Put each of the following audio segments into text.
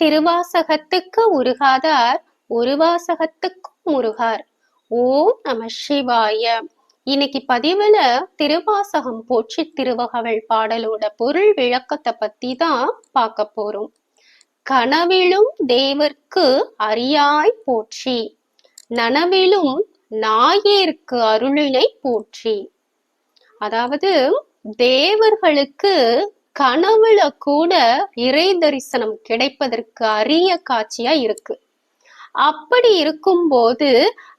திருவாசகத்துக்கு உருகாதார் ஒருவாசகத்துக்கும் முருகார். ஓம் நம சிவாய. இன்னைக்கு பதிவுல திருவாசகம் போற்றி திருவகவல் பாடலோட பொருள் விளக்கத்தை பத்தி தான் பார்க்க போறோம். கனவிலும் தேவர்க்கு அரியாய் போற்றி. நனவிலும் நாயேற்கு அருளினை போற்றி. அதாவது தேவர்களுக்கு கனவுல கூட இறை தரிசனம் கிடைப்பதற்கு அரிய காட்சியா இருக்கு. அப்படி இருக்கும்போது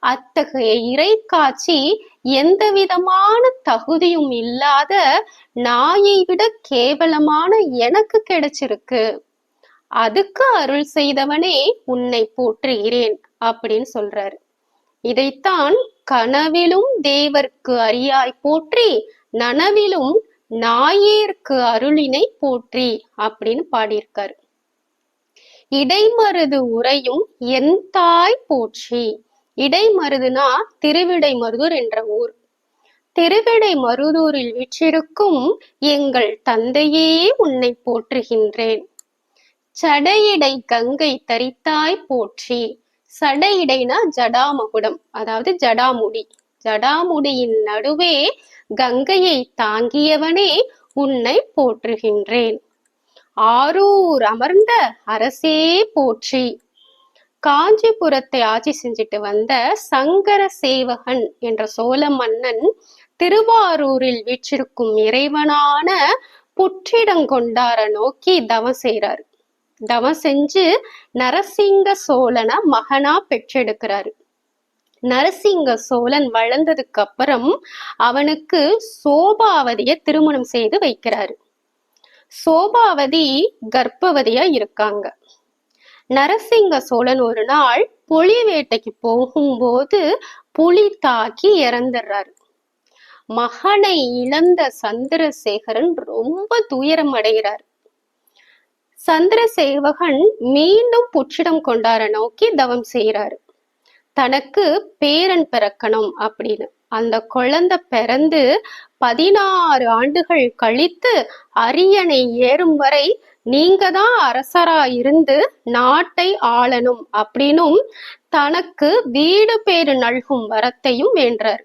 அத்தகைய இறை காட்சி எந்த விதமான தகுதியும் இல்லாத நாயை விட கேவலமான எனக்கு கிடைச்சிருக்கு. அதுக்கு அருள் செய்தவனே உன்னை போற்றுகிறேன் அப்படின்னு சொல்றாரு. இதைத்தான் கனவிலும் தேவர்க்கு அரியாய் போற்றி நனவிலும் நாயேற்கு அருளினை போற்றி அப்படின்னு பாடியிருக்காரு. இடைமருது உரையும் என் தாய் போற்றி. இடைமருதுனா திருவிடை மருதூர் என்ற ஊர். திருவிடை மருதூரில் விற்றிருக்கும் எங்கள் தந்தையே உன்னை போற்றுகின்றேன். சடையிடை கங்கை தரித்தாய் போற்றி. சடையிடைனா ஜடாமகுடம் அதாவது ஜடாமுடி. ஜடாமுடியின் நடுவே கங்கையை தாங்கியவனே உன்னை போற்றுகின்றேன். ஆரூர் அமர்ந்த அரசே போற்றி. காஞ்சிபுரத்தை ஆட்சி செஞ்சுட்டு வந்த சங்கர சேவகன் என்ற சோழ மன்னன் திருவாரூரில் வீற்றிருக்கும் இறைவனான புற்றிடங்கொண்டார நோக்கி தவம் செய்றாரு தவம் செஞ்சு நரசிங்க சோழனை மகனா பெற்றெடுக்கிறாரு. நரசிங்க சோழன் வளர்ந்ததுக்கு அப்புறம் அவனுக்கு சோபாவதிய திருமணம் செய்து வைக்கிறாரு. சோபாவதி கர்ப்பவதியா இருக்காங்க. நரசிங்க சோழன் ஒரு நாள் புலி வேட்டைக்கு போகும்போது புலி தாக்கி இறந்துடுறாரு. மகனை இழந்த சந்திரசேகரன் ரொம்ப துயரம் அடைகிறார். சந்திரசேவகன் மீண்டும் புற்றிடம் கொண்டார நோக்கி தவம் செய்கிறாரு. தனக்கு பேரன் பிறக்கணும் அப்படின்னு. அந்த குழந்தை பிறந்து பதினாறு ஆண்டுகள் கழித்து அரியணை ஏறும் வரை நீங்க தான் அரசரா இருந்து நாட்டை ஆளணும் அப்படின்னும் தனக்கு வீடு பேறு நல்கும் வரத்தையும் வேண்டார்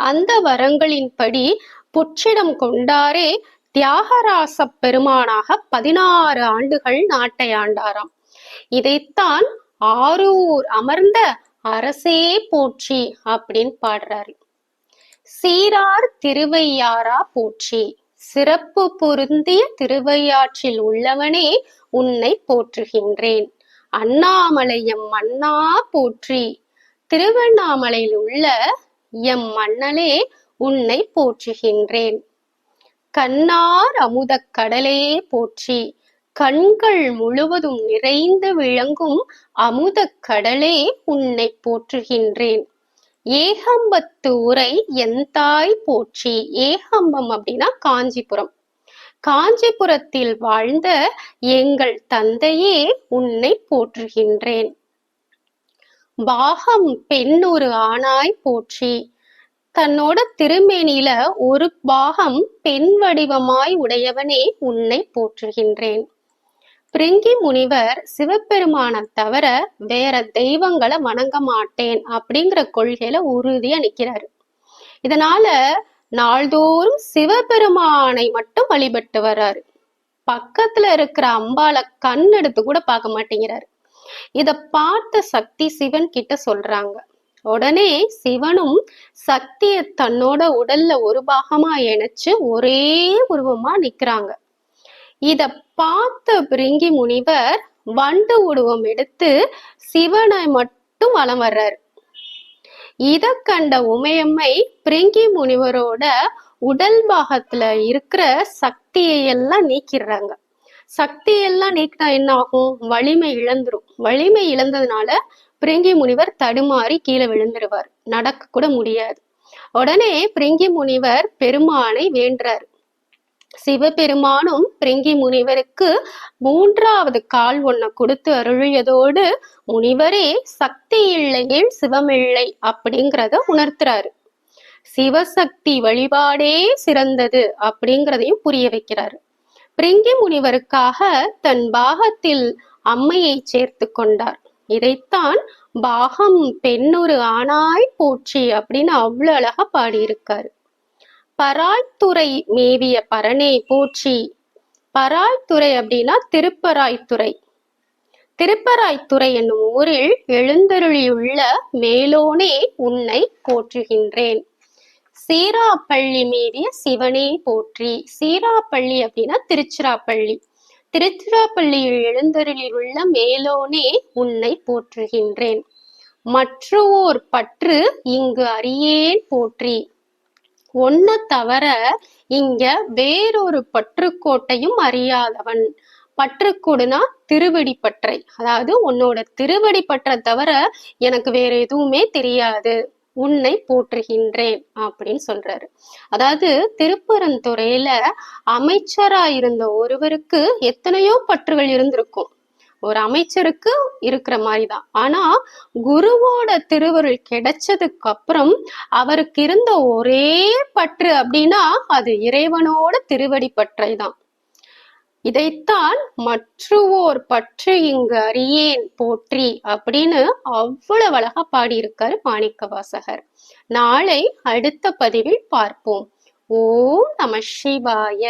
அந்த வரங்களின்படி புற்றிடம் கொண்டாரே தியாகராச பெருமானாக பதினாறு ஆண்டுகள் நாட்டை ஆண்டாராம். இதைத்தான் ஆரூர் அமர்ந்த அரசே போற்றி அப்படின்னு பாடுறாரு. சீரார் திருவையாரா போற்றி சிறப்பு பொருந்திய திருவையாற்றில் உள்ளவனே உன்னை போற்றுகின்றேன். அண்ணாமலை எம் மன்னா போற்றி திருவண்ணாமலையில் உள்ள எம் மன்னலே உன்னை போற்றுகின்றேன். கண்ணார் அமுதக் கடலே போற்றி கண்கள் முழுவதும் நிறைந்து விளங்கும் அமுதக் கடலே உன்னை போற்றுகின்றேன். ஏகம்பத்து உரை எந்தாய் போற்றி. ஏகம்பம் அப்படின்னா காஞ்சிபுரம். காஞ்சிபுரத்தில் வாழ்ந்த எங்கள் தந்தையே உன்னை போற்றுகின்றேன். பாகம் பெண் ஒரு ஆணாய் போற்றி. தன்னோட திருமேனியில ஒரு பாகம் பெண் வடிவமாய் உடையவனே உன்னை போற்றுகின்றேன். பிரிங்கி முனிவர் சிவபெருமானை தவிர வேற தெய்வங்களை வணங்க மாட்டேன் அப்படிங்கிற கொள்கையில உறுதியா நிக்கிறாரு. இதனால நாள்தோறும் சிவபெருமானை மட்டும் வழிபட்டு வர்றாரு. பக்கத்துல இருக்கிற அம்பால கண் எடுத்து கூட பார்க்க மாட்டேங்கிறாரு. இத பார்த்த சக்தி சிவன் கிட்ட சொல்றாங்க. உடனே சிவனும் சக்திய தன்னோட உடல்ல ஒரு பாகமா இணைச்சு ஒரே உருவமா நிக்கிறாங்க. இத பார்த்த பிரிங்கி முனிவர் வண்டு உருவம் எடுத்து சிவனை மட்டும் வலம் வர்றாரு. இத கண்ட உமையம்மை பிரிங்கி முனிவரோட உடல் பாகத்துல இருக்கிற சக்தியை எல்லாம் நீக்கிடுறாங்க. சக்தி எல்லாம் நீக்கினா என்ன ஆகும்? வலிமை இழந்துரும். வலிமை இழந்ததுனால பிரிங்கி முனிவர் தடுமாறி கீழே விழுந்துருவார். நடக்க கூட முடியாது. உடனே பிரிங்கி முனிவர் பெருமானை வேண்டுறாரு. சிவபெருமானும் பிரிங்கி முனிவருக்கு மூன்றாவது கால் ஒன்ன கொடுத்து அருளியதோடு முனிவரே சக்தி இல்லையில் சிவமில்லை அப்படிங்கிறத உணர்த்துறாரு. சிவசக்தி வழிபாடே சிறந்தது அப்படிங்கிறதையும் புரிய வைக்கிறாரு. பிரிங்கி முனிவருக்காக தன் பாகத்தில் அம்மையை சேர்த்து கொண்டார். இதைத்தான் பாகம் பெண்ணொரு ஆணாய் போற்றி அப்படின்னு அவ்வளவு அழகா பாடியிருக்காரு. பராய்த்துறை மேவிய பரனே போற்றி. பராய்த்துறை அப்படின்னா திருப்பராய்த்துறை. திருப்பராய்த்துறை என்னும் ஊரில் எழுந்தருளியுள்ள மேலோனே உன்னை போற்றுகின்றேன். சீராப்பள்ளி மீறிய சிவனே போற்றி. சீராப்பள்ளி அப்படின்னா திருச்சிராப்பள்ளி. திருச்சிராப்பள்ளியில் எழுந்தருளில் உள்ள மேலோனே உன்னை போற்றுகின்றேன். மற்றோர் பற்று இங்கு அறியேன் போற்றி. ஒன்ன தவிர இங்க வேறொரு பற்றுக்கோட்டையும் அறியாதவன். பற்றுக்கோடுனா திருவடி பற்றை. அதாவது உன்னோட திருவடி பற்றை தவிர எனக்கு வேற எதுவுமே தெரியாது. உன்னை போற்றுகின்றேன் அப்படின்னு சொல்றாரு. அதாவது திருப்பரந்துறையில அமைச்சரா இருந்த ஒருவருக்கு எத்தனையோ பற்றுகள் இருந்திருக்கும். ஒரு அமைச்சருக்கு இருக்கிற மாதிரிதான். ஆனா குருவோட திருவருள் கிடைச்சதுக்கு அப்புறம் அவருக்கு இருந்த ஒரே பற்று அப்படின்னா அது இறைவனோட திருவடி பற்றை தான் இதைத்தான் மற்றுவோர் பற்று இங்கு அறியேன் போற்றி அப்படின்னு அவ்வளவு அழகா பாடியிருக்காரு மாணிக்க வாசகர் நாளை அடுத்த பதிவில் பார்ப்போம். ஓம் நம சிவாய.